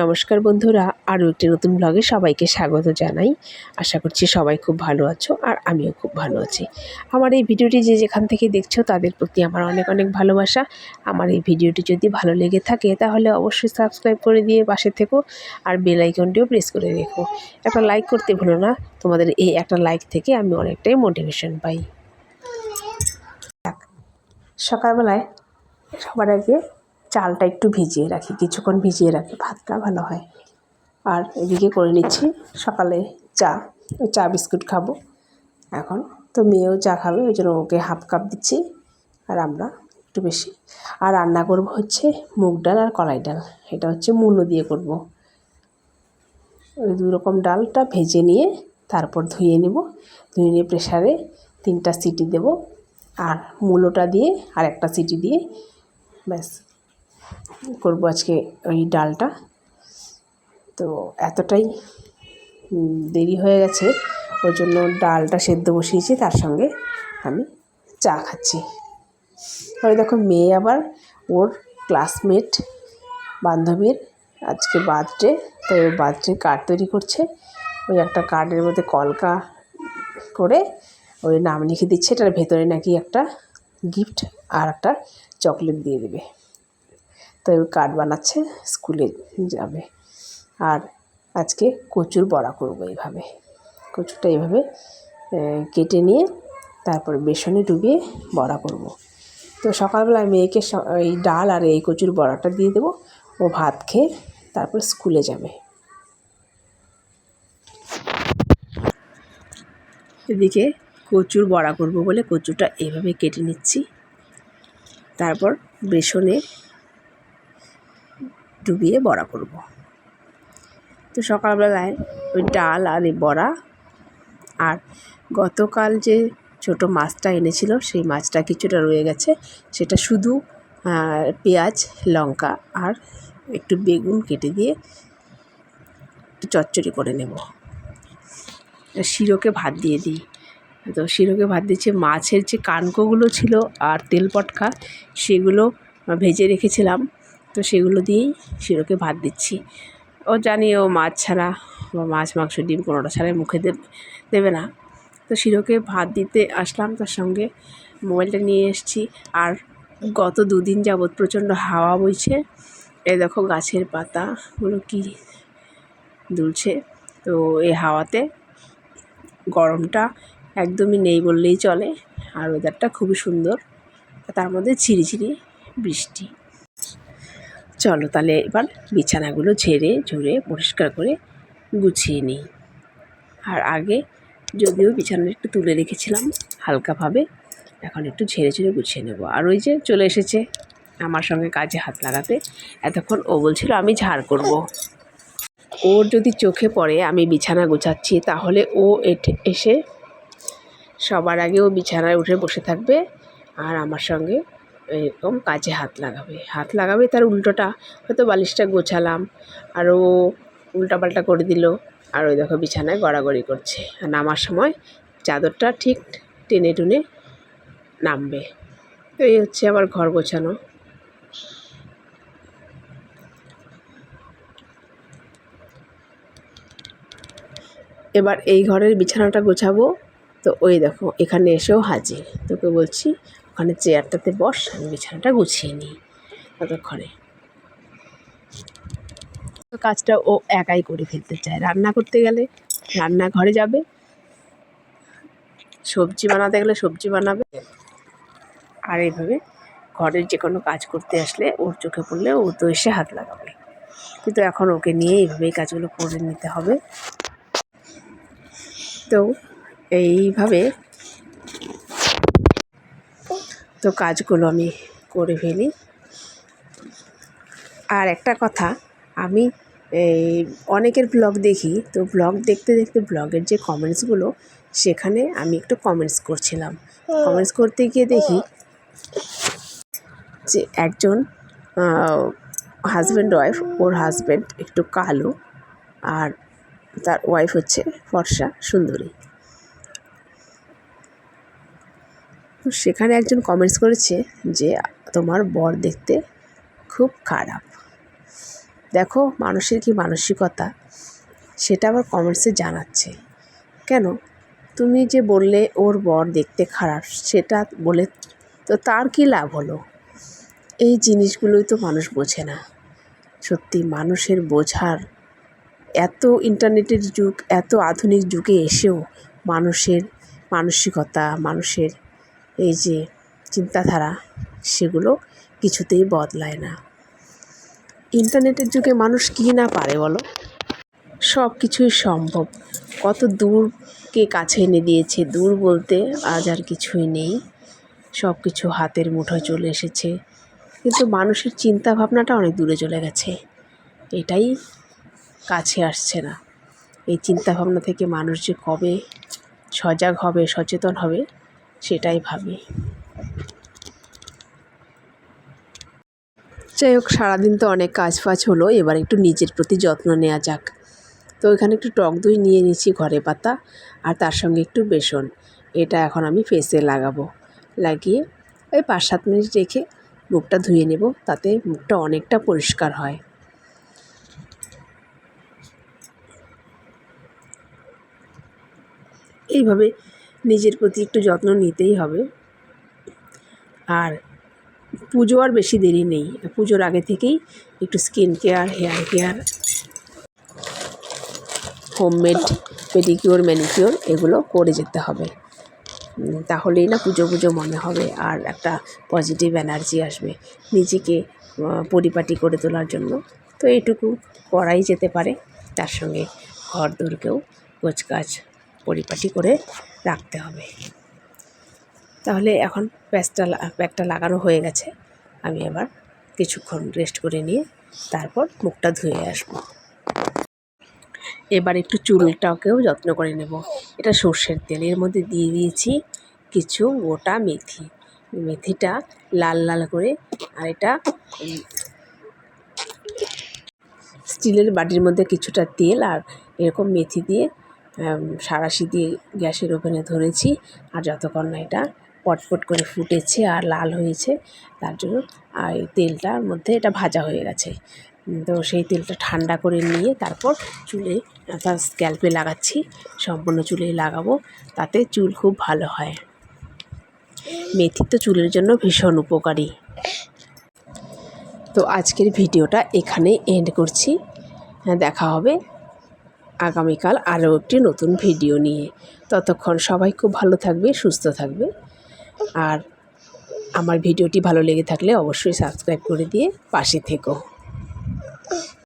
নমস্কার বন্ধুরা, আরও একটি নতুন ব্লগে সবাইকে স্বাগত জানাই। আশা করছি সবাই খুব ভালো আছো আর আমিও খুব ভালো আছি। আমার এই ভিডিওটি যে যেখান থেকে দেখছ তাদের প্রতি আমার অনেক অনেক ভালোবাসা। আমার এই ভিডিওটি যদি ভালো লেগে থাকে তাহলে অবশ্যই সাবস্ক্রাইব করে দিয়ে পাশে থেকো আর বেল আইকনটিও প্রেস করে রেখো। একটা লাইক করতে ভুলো না, তোমাদের এই একটা লাইক থেকে আমি অনেকটাই মোটিভেশন পাই। সকালবেলায় সবার আগে চালটা একটু ভিজিয়ে রাখি, কিছুক্ষণ ভিজিয়ে রাখি, ভাতটা ভালো হয়। আর এদিকে করে নিচ্ছি সকালে চা চা বিস্কুট খাব। এখন তো মেয়েও চা খাবে, ওই জন্য ওকে হাফ কাপ দিচ্ছি, আর আমরা একটু বেশি। আর রান্না করব হচ্ছে মুগ ডাল আর কলাই ডাল, এটা হচ্ছে মূলো দিয়ে করব। ওই রকম ডালটা ভেজে নিয়ে তারপর ধুয়ে নেব। ধুয়ে নিয়ে প্রেশারে তিনটা সিটি দেব, আর মূলোটা দিয়ে আর একটা সিটি দিয়ে ব্যাস। করব আজকে ওই ডালটা। তো এতটাই দেরি হয়ে গেছে ওই জন্য ডালটা সেদ্ধ বসিয়েছি, তার সঙ্গে আমি চা খাচ্ছি। পরে দেখো মেয়ে আবার ওর ক্লাসমেট বান্ধবীর আজকে বার্থডে তো ওই বার্থডে কার্ড তৈরি করছে। ওই একটা কার্ডের মধ্যে কলকা করে ওই নাম লিখে দিচ্ছে, এটার ভেতরে নাকি একটা গিফট আর একটা চকলেট দিয়ে দেবে। ওই কার্ড বানাচ্ছে স্কুলে যাবে। আর আজকে কচুর বড়া করব এইভাবে। কচুটা এইভাবে কেটে নিয়ে তারপর বেসনে ডুবিয়ে বড়া করব। তো সকালবেলা মেয়েকে এই ডাল আর এই কচুর বড়াটা দিয়ে দেবো। ও ভাত খেয়ে তারপর স্কুলে যাবে। এদিকে কচুর বড়া করব বলে কচুটা এভাবে কেটে নিচ্ছি। তারপর বেসনে ডুবিয়ে বড়া করব। তো সকালবেলায় ওই ডাল আর এই বড়া। আর গতকাল যে ছোট মাছটা এনেছিল, সেই মাছটা কিছুটা রয়ে গেছে। সেটা শুধু পেঁয়াজ, লঙ্কা আর একটু বেগুন কেটে দিয়ে একটু চচ্চড়ি করে নেব। শিরোকে ভাত দিয়ে দিই। তো শিরোকে ভাত দিচ্ছে। মাছের যে কানকোগুলো ছিল আর তেল পটকা, সেগুলো ভেজে রেখেছিলাম। তো সেগুলো দিয়েই শিরোকে ভাত দিচ্ছি। ও জানি ও মাছ ছাড়া বা মাছ, মাংস, ডিম কোনোটা ছাড়াই মুখে দেবে না। তো শিরোকে ভাত দিতে আসলাম, তার সঙ্গে মোবাইলটা নিয়ে এসেছি। আর গত দুদিন যাবৎ প্রচণ্ড হাওয়া বইছে। এই দেখো গাছের পাতাগুলো কি দুলছে। তো এই হাওয়াতে গরমটা একদমই নেই বললেই চলে। আর ওয়েদারটা খুবই সুন্দর। তার মধ্যে ঝিরিঝিরি বৃষ্টি। চলো তাহলে এবার বিছানাগুলো ঝেড়ে, ঝুড়ে পরিষ্কার করে গুছিয়ে নিই। আর আগে যদিও বিছানা একটু তুলে রেখেছিলাম হালকাভাবে, এখন একটু ঝেড়ে ঝেড়ে গুছিয়ে নেব। আর ওই যে চলে এসেছে আমার সঙ্গে কাজে হাত লাগাতে। এতক্ষণ ও বলছিল, আমি ঝাড় করব। ওর যদি চোখে পড়ে, আমি বিছানা গুছাচ্ছি, তাহলে ও এসে সবার আগে ও বিছানায় উঠে বসে থাকবে। আর আমার সঙ্গে এরকম কাজে হাত লাগাবে। হাত লাগাবে তার উল্টোটা, হয়তো বালিশটা গোছালাম, আরও উল্টাপাল্টা করে দিল, আর ওই দেখো বিছানায় গড়াগড়ি করছে। আর নামার সময় চাদরটা ঠিক টেনে টুনে নামবে। তো এই হচ্ছে আবার ঘর গোছানো। এবার এই ঘরের বিছানাটা গোছাবো। তো ওই দেখো, এখানে এসেও হাজির। তোকে বলছি ওখানে চেয়ারটাতে বস, আমি বিছানাটা গুছিয়ে নিই ততক্ষণে। কাজটা ও একাই করে ফেলতে চায়। রান্না করতে গেলে রান্নাঘরে যাবে, সবজি বানাতে গেলে সবজি বানাবে। আর এইভাবে ঘরের যে কোনো কাজ করতে আসলে ওর চোখে পড়লে ও তো এসে হাত লাগাবে। কিন্তু এখন ওকে নিয়ে এইভাবেই কাজগুলো করে নিতে হবে। তো এইভাবে তো কাজগুলো আমি করে ফেলি। আর একটা কথা, আমি এই অনেকের ব্লগ দেখি, তো ব্লগ দেখতে দেখতে ব্লগের যে কমেন্টসগুলো সেখানে আমি একটু কমেন্টস করছিলাম। কমেন্টস করতে গিয়ে দেখি যে একজন হাজব্যান্ড ওয়াইফ ওর হাজব্যান্ড একটু কালো, আর তার ওয়াইফ হচ্ছে ফর্সা সুন্দরী। তো সেখানে একজন কমেন্টস করেছে যে, তোমার বর দেখতে খুব খারাপ। দেখো মানুষের কি মানসিকতা, সেটা আবার কমেন্টসে জানাচ্ছে। কেন? তুমি যে বললে ওর বর দেখতে খারাপ, সেটা বলে তো তার কী লাভ হলো? এই জিনিসগুলোই তো মানুষ বোঝে না। সত্যি মানুষের বোঝার এত ইন্টারনেটের যুগ, এত আধুনিক যুগে এসেও মানুষের মানসিকতা, মানুষের এই যে চিন্তাধারা, সেগুলো কিছুতেই বদলায় না। ইন্টারনেটের যুগে মানুষ কী না পারে বলো? সব কিছুই সম্ভব। কত দূরকে কাছে এনে দিয়েছে, দূর বলতে আজ আর কিছুই নেই। সব কিছু হাতের মুঠোয় চলে এসেছে। কিন্তু মানুষের চিন্তা ভাবনাটা অনেক দূরে চলে গেছে। এটাই কাছে আসছে না। এই চিন্তা ভাবনা থেকে মানুষ যে কবে সজাগ হবে, সচেতন হবে সেটাই ভাবি। যাই হোক, সারাদিন তো অনেক কাজ ফাজ হলো, এবার একটু নিজের প্রতি যত্ন নেওয়া যাক। তো এখানে একটু টক দই নিয়ে নিচ্ছি ঘরে পাতা, আর তার সঙ্গে একটু বেসন। এটা এখন আমি ফেসে লাগাবো। লাগিয়ে ওই পাঁচ সাত মিনিট রেখে মুখটা ধুয়ে নেব, তাতে মুখটা অনেকটা পরিষ্কার হয়। এইভাবে নিজের প্রতি একটু যত্ন নিতেই হবে। আর পুজো আর বেশি দেরি নেই। পুজোর আগে থেকেই একটু skin care hair care homemade pedicure manicure এগুলো করে যেতে হবে। তাহলেই না পুজো পুজো মনে হবে আর একটা পজিটিভ এনার্জি আসবে নিজেকে পরিপাটি করে তোলার জন্য। তো এটুকু করাই যেতে পারে। তার সঙ্গে ঘর দোরকেও গোছগাছ পরিপাটি করে রাখতে হবে। তাহলে এখন প্যাচটা প্যাকটা লাগানো হয়ে গেছে। আমি এবার কিছুক্ষণ রেস্ট করে নিয়ে তারপর মুখটা ধুয়ে আসব। এবার একটু চুলটাকেও যত্ন করে নেব। এটা সর্ষের তেল এর মধ্যে দিয়ে দিয়েছি কিছু গোটা মেথি। মেথিটা লাল লাল করে আর এটা স্টিলের বাটির মধ্যে কিছুটা তেল আর এরকম মেথি দিয়ে সাঁড়াশি দিয়ে গ্যাসের ওভেনে ধরেছি। আর যতক্ষণ না এটা পটপট করে ফুটেছে আর লাল হয়েছে তার জন্য আর তেলটার মধ্যে এটা ভাজা হয়ে গেছে। তো সেই তেলটা ঠান্ডা করে নিয়ে তারপর চুলে অর্থাৎ স্ক্যাল্পে লাগাচ্ছি সম্পূর্ণ চুলে লাগাবো তাতে চুল খুব ভালো হয়। মেথি তো চুলের জন্য ভীষণ উপকারী। তো আজকের ভিডিওটা এখানে এন্ড করছি। হ্যাঁ, দেখা হবে আগামীকাল আরও একটি নতুন ভিডিও নিয়ে। ততক্ষণ সবাই খুব ভালো থাকবে, সুস্থ থাকবে। আর আমার ভিডিওটি ভালো লেগে থাকলে অবশ্যই সাবস্ক্রাইব করে দিয়ে পাশে থেকো।